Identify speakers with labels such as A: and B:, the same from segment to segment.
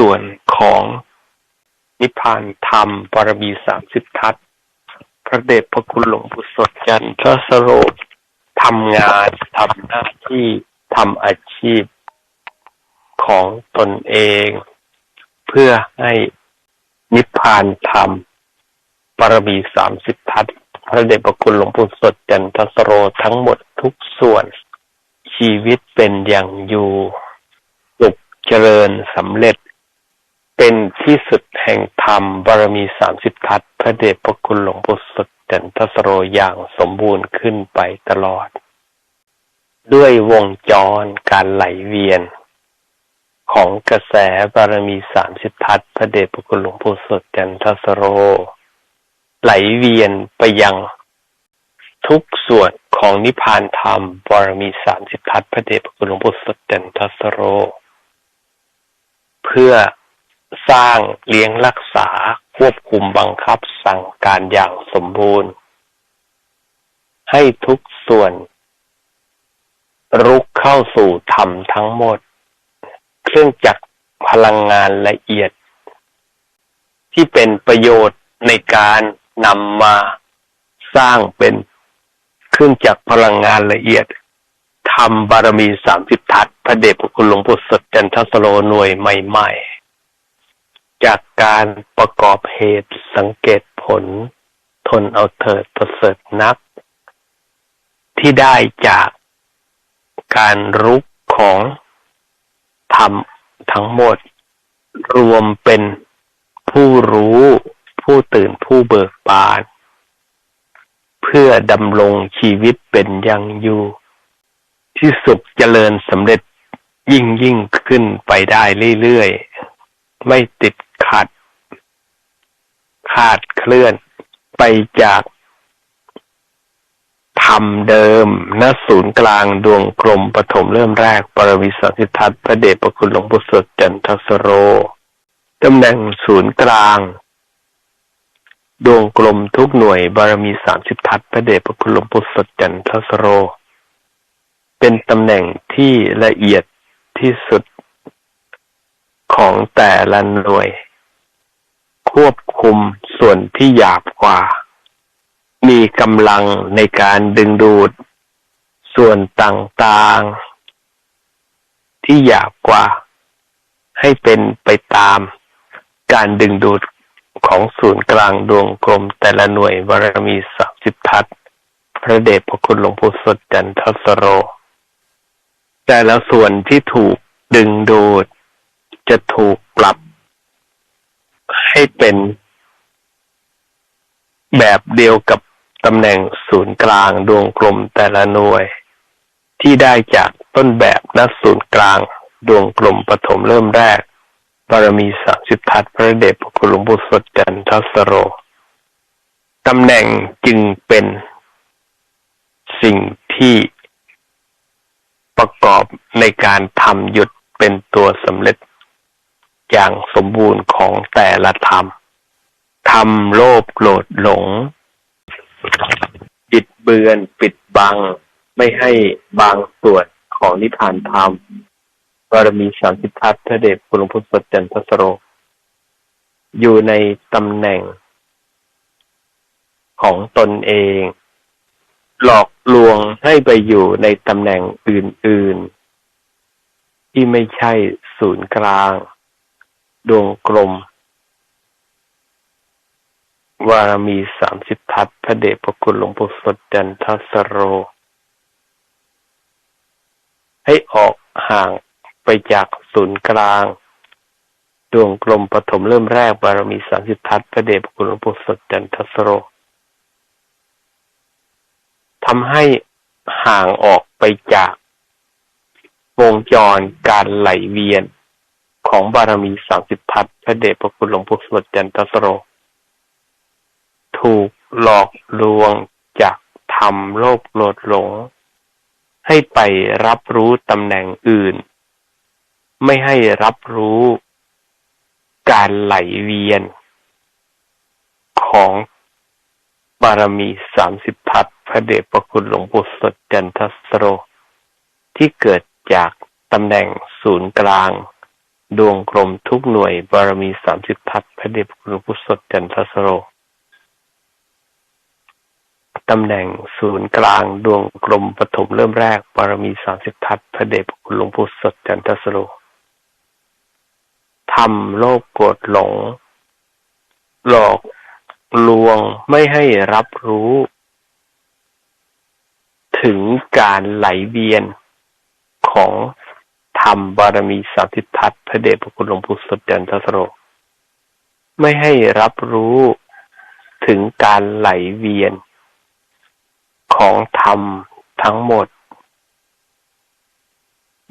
A: ส่วนของนิพพานธรรมปรมีสามสิบทัศพระเดชพระคุณหลวงปู่สดจันทรสโรทำงานทำหน้าที่ทำอาชีพของตนเอง เพื่อให้นิพพานธรรมปรมีสามสิบทัศพระเดชพระคุณหลวงปู่สดจันทสโรทั้งหมดทุกส่วน ชีวิตเป็นอย่างอยู่สุขเจริญสำเร็จ เป็นที่สุดแห่งธรรมบารมีสามสิบทัศพระเดชพระคุณหลวงปู่สดจันทสโรอย่างสมบูรณ์ขึ้นไปตลอด ด้วยวงจรการไหลเวียน ของกระแสบารมีสามสิบทัศพระเดชพระคุณหลวงปู่สดจันทสโร ไหลเวียนไปยังทุกส่วนของนิพพานธรรมบารมีสามสิบทัศพระเดชพระคุณหลวงปู่สดจันทสโร เพื่อ สร้างเลี้ยงรักษาควบคุมบังคับสั่งการอย่างสมบูรณ์ ให้ทุกส่วน รุกเข้าสู่ธรรมทั้งหมด เครื่องจักรพลังงานละเอียด ที่เป็นประโยชน์ในการนำมาสร้างเป็นเครื่องจักรพลังงานละเอียดทำบารมีสามสิบทัศน์พระเดชพระคุณหลวงปู่สดจันทสโลหน่วยใหม่ ๆ จากการประกอบเหตุสังเกตผล ทนเอาเถิดประเสริฐนัก ที่ได้จากการรุกของธรรมทั้งหมด รวมเป็นผู้รู้ผู้ตื่นผู้เบิกบาน เพื่อดำรงชีวิตเป็นยังอยู่ ที่สุขเจริญสำเร็จยิ่งยิ่งขึ้นไปได้เรื่อยๆ ไม่ติด ขัดขาดเคลื่อนไปจากธรรมเดิมณศูนย์กลางดวงกลมปฐมเริ่มแรก ปรวิสัทธิทัตพระเดชพระคุณหลวงปู่สดจันทสโรตำแหน่งศูนย์กลาง ดวงกลมทุกหน่วย บารมีสามสิบทัศพระเดชพระคุณหลวงปู่สดจันทสโร เป็นตำแหน่งที่ละเอียดที่สุดของแต่ละหน่วย ควบคุมส่วนที่หยาบกว่า มีกำลังในการดึงดูด ส่วนต่างๆ ที่หยาบกว่า ให้เป็นไปตามการดึงดูดของศูนย์กลางดวงกลมแต่ละหน่วยบารมีสามสิบทัศพระเดชพระคุณหลวงปู่สดจันทสโร แต่ละส่วนที่ถูกดึงดูด จะถูกปรับ ให้เป็นแบบเดียวกับตำแหน่งศูนย์กลางดวงกลมแต่ละหน่วย ที่ได้จากต้นแบบณศูนย์กลางดวงกลมปฐมเริ่มแรกบารมีสามสิบทัศพระเดชพระคุณหลวงปู่สดจันทสโร ตำแหน่งจึงเป็นสิ่งที่ประกอบในการทำหยุดเป็นตัวสำเร็จ อย่างสมบูรณ์ของแต่ละธรรมทำโลภโกรธหลงปิดเบือนปิดบัง ไม่ให้บางส่วนของนิพพานธรรมบารมีสามสิบทัศน์พระเดชคุณหลวงพุทธสดจันทสโร อยู่ในตำแหน่งของตนเอง หลอกลวงให้ไปอยู่ในตำแหน่งอื่น ๆ ที่ไม่ใช่ศูนย์กลาง ดวงกลม วารมีสามสิบทัศพระเดชพระคุณหลวงปู่สดจันทสโร ให้ออกห่างไปจากศูนย์กลาง ดวงกลมปฐมเริ่มแรกบารมีสามสิบทัศพระเดชพระคุณหลวงปู่สดจันทสโรทำให้ห่างออกไปจากวงจรการไหลเวียน ของบารมีสามสิบทัศพระเดชพระคุณหลวงปู่สดจันทสโร ถูกหลอกลวงจากทำโลภโกรธหลง ให้ไปรับรู้ตำแหน่งอื่น ไม่ให้รับรู้การไหลเวียน ของบารมีสามสิบทัศพระเดชพระคุณหลวงปู่สดจันทสโร ที่เกิดจากตำแหน่งศูนย์กลาง ดวงกลมทุกหน่วย บารมีสามสิบทัศ พระเดชพระคุณหลวงพุทธสดจันทสโร ตำแหน่งศูนย์กลางดวงกลมปฐมเริ่มแรก บารมีสามสิบทัศ พระเดชพระคุณหลวงพุทธสดจันทสโรทำโลภโกรธหลง หลอกลวงไม่ให้รับรู้ ถึงการไหลเวียนของ ธรรมบารมีสามสิทัศพระเดชพระคุณหลวงพุทธสดจันทสโร ไม่ให้รับรู้ถึงการไหลเวียน ของธรรมทั้งหมด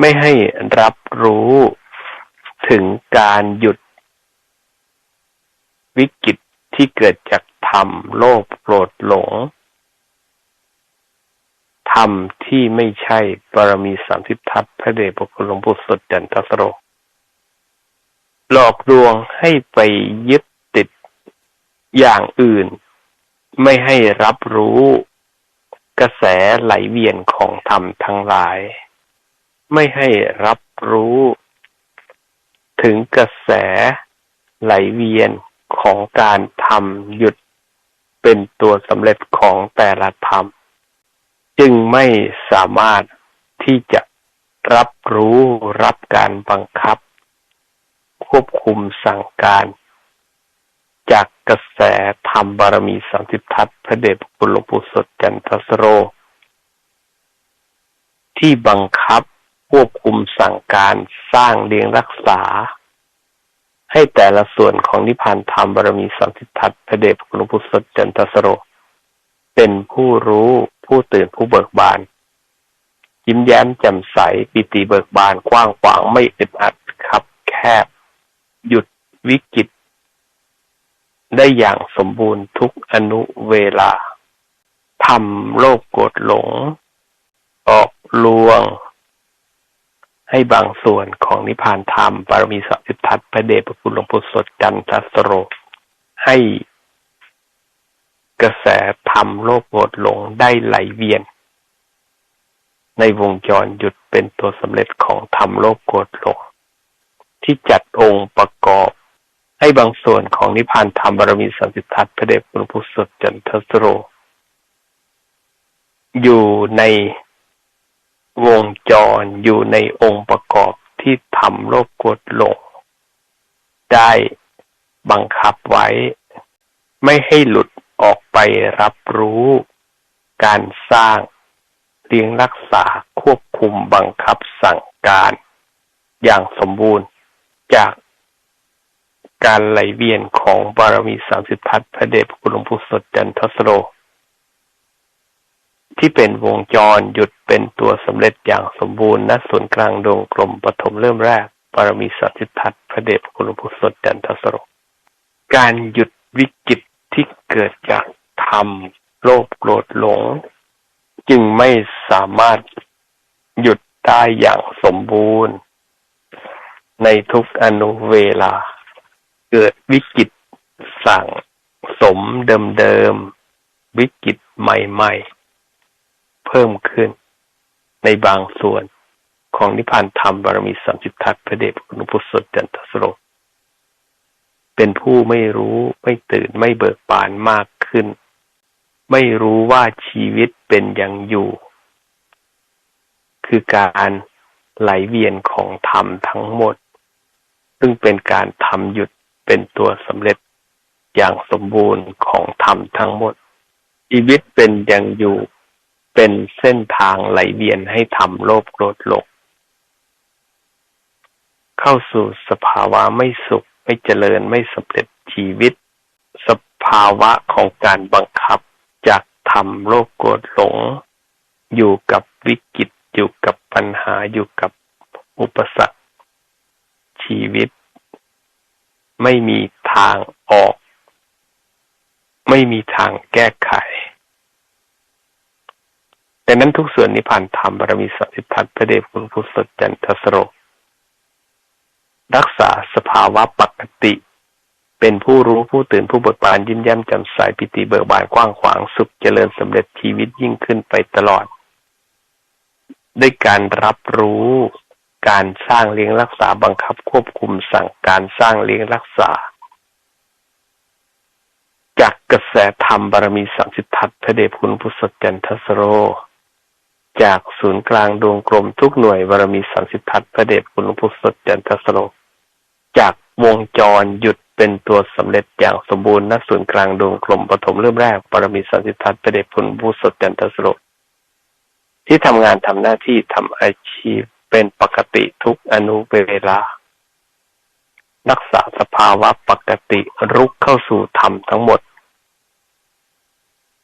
A: ไม่ให้รับรู้ถึงการหยุด วิกฤตที่เกิดจากธรรมโลภโกรธหลง ธรรมที่ไม่ใช่บารมีสามสิบทัศพระเดชพระคุณหลวงปู่สดจันทสโร หลอกลวงให้ไปยึดติดอย่างอื่น ไม่ให้รับรู้กระแสไหลเวียนของธรรมทั้งหลาย ไม่ให้รับรู้ ถึงกระแสไหลเวียนของการทำหยุดเป็นตัวสำเร็จของแต่ละธรรม จึงไม่สามารถที่จะรับรู้รับการบังคับ ควบคุมสั่งการ จากกระแสธรรมบารมีสามสิบทัศพระเดชคุณหลวงปู่สดจันทสโร ที่บังคับควบคุมสั่งการสร้างเลี้ยงรักษา ให้แต่ละส่วนของนิพพานธรรมบารมีสามสิทธัตพระเดชคุณพุทธจันทสโร เป็นผู้รู้ ผู้ตื่นผู้เบิกบาน ยิ้มแย้มแจ่มใสปิติเบิกบานกว้างขวางไม่อึดอัดครับ แคบ หยุดวิกฤตได้อย่างสมบูรณ์ทุกอนุเวลาทำโลกโกรธหลง ออกลวง ให้บางส่วนของนิพพานธรรมบารมีสัสิทัศพระเดชพระคุณหลวงปู่สดจันทสโร ให้ กระแสธรรมโลกโกรธหลงได้ไหลเวียน ในวงจรหยุดเป็นตัวสำเร็จของธรรมโลกโกรธหลงที่จัดองค์ประกอบ ให้บางส่วนของนิพพานธรรมบารมีสัสิทัศพระเดชพระคุณหลวงปู่สดจันทสโร อยู่ในวงจรอยู่ในองค์ประกอบที่ทำโลกกดลง ได้บังคับไว้ ไม่ให้หลุด ไปรับรู้การสร้างเลี้ยงรักษาควบคุมบังคับสั่งการ อย่างสมบูรณ์จากการไหลเวียนของบารมีสามสิบทัศพระเดชพระคุณหลวงปู่สดจันทสโร ที่เป็นวงจรหยุดเป็นตัวสำเร็จอย่างสมบูรณ์ณศูนกลางดวงกลมปฐมเริ่มแรกปรมีสัจจิทัตพระเดชคุณพุทธสดจันทสโร การหยุดวิกฤตที่เกิดจาก ธรรม โลภโกรธหลง จึงไม่สามารถหยุดได้อย่างสมบูรณ์ ในทุกอนุเวลา เกิดวิกฤตสั่งสมเดิมๆวิกฤตใหม่ ๆ เพิ่มขึ้น ในบางส่วนของนิพพานธรรมบารมีสามสิบทัศพระเดชพระคุณพุทธสดจันทสโรเป็นผู้ไม่รู้ไม่ตื่นไม่เบิกบานมากขึ้น ไม่รู้ว่าชีวิตเป็นอย่างอยู่ คือการไหลเวียนของธรรมทั้งหมด ซึ่งเป็นการทำหยุดเป็นตัวสำเร็จอย่างสมบูรณ์ของธรรมทั้งหมด ชีวิตเป็นอย่างอยู่เป็นเส้นทางไหลเวียนให้ทำโลภโกรธหลงเข้าสู่สภาวะไม่สุขไม่เจริญไม่สำเร็จชีวิต สภาวะของการบังคับ จากทำโลภโกรธหลง อยู่กับวิกฤตอยู่กับปัญหาอยู่กับอุปสรรค ชีวิต ไม่มีทางออก ไม่มีทางแก้ไขดังนั้นทุกส่วนนิพพานธรรมบารมีสัสิทัตพระเดชคุณพุทธสจันทสโร รักษาสภาวะปกติ เป็นผู้รู้ผู้ตื่นผู้บิกบานยิ้มแย้มแจ่มใสปิติเบิกบานกว้างขวางสุขเจริญสำเร็จชีวิตยิ่งขึ้นไปตลอด ด้วยการรับรู้การสร้างเลี้ยงรักษาบังคับควบคุมสั่งการสร้างเลี้ยงรักษา จากกระแสธรรมบารมีสามสิบทัศน์พระเดชคุณพุทธจันทสโร จากศูนย์กลางดวงกลมทุกหน่วยบารมีสามสิบทัศน์พระเดชคุณพุทธจันทสโร จากวงจรหยุด เป็นตัวสำเร็จอย่างสมบูรณ์ณศูนย์กลางดวงกลมปฐมเริ่มแรกบารมีสามสิบทัศน์พระเดชคุณพุทธจันทสโรที่ทำงานทำหน้าที่ทำอาชีพเป็นปกติทุกอนุเวลา รักษาสภาวะปกติรุกเข้าสู่ธรรมทั้งหมด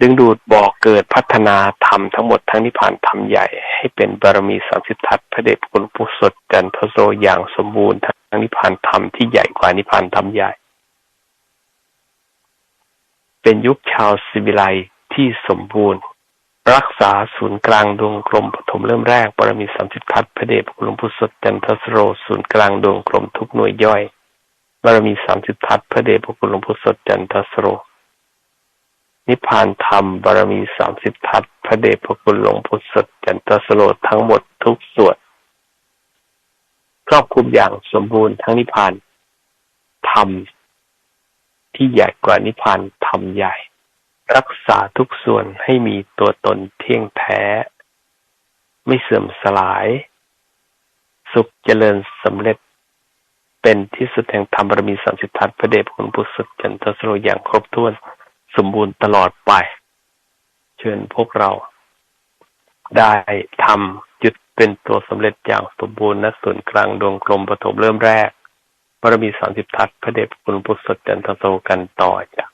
A: ดึงดูดบ่อเกิดพัฒนาธรรมทั้งหมดทั้งนิพพานธรรมใหญ่ให้เป็นบารมีสามสิบทัศพระเดชคุณพุทธสดจันทโสอย่างสมบูรณ์ทั้งนิพพานธรรมที่ใหญ่กว่านิพพานธรรมใหญ่ เป็นยุคชาวสิวิไลที่สมบูรณ์ รักษาศูนย์กลางดวงกลมปฐมเริ่มแรกบารมีสามสิบทัศน์พระเดชพระคุณหลวงพุทธสดจันทสโรศูนย์กลางดวงกลมทุกหน่วยย่อยบารมีสามสิบทัศน์พระเดชพระคุณหลวงพุทธสดจันทสโร นิพพานธรรมบารมีสามสิบทัศน์พระเดชพระคุณหลวงพุทธสดจันทสโรทั้งหมดทุกส่วนครอบคลุมอย่างสมบูรณ์ทั้งนิพพานธรรม ที่ใหญ่กว่านิพพานธรรมใหญ่ รักษาทุกส่วนให้มีตัวตนเที่ยงแท้ ไม่เสื่อมสลาย สุขเจริญสำเร็จ เป็นที่สุดแห่งธรรมบารมีสามสิบทัศน์พระเดชพระคุณพุทธสุดจันทสโรอย่างครบถ้วนสมบูรณ์ตลอดไป เชิญพวกเรา ได้ทำจุดเป็นตัวสำเร็จอย่างสมบูรณ์ณส่วนกลางดวงกลมปฐมเริ่มแรก บารมีสามสิบทัศพระเดชพระคุณพุทธสดจันทโรกันต่อจาก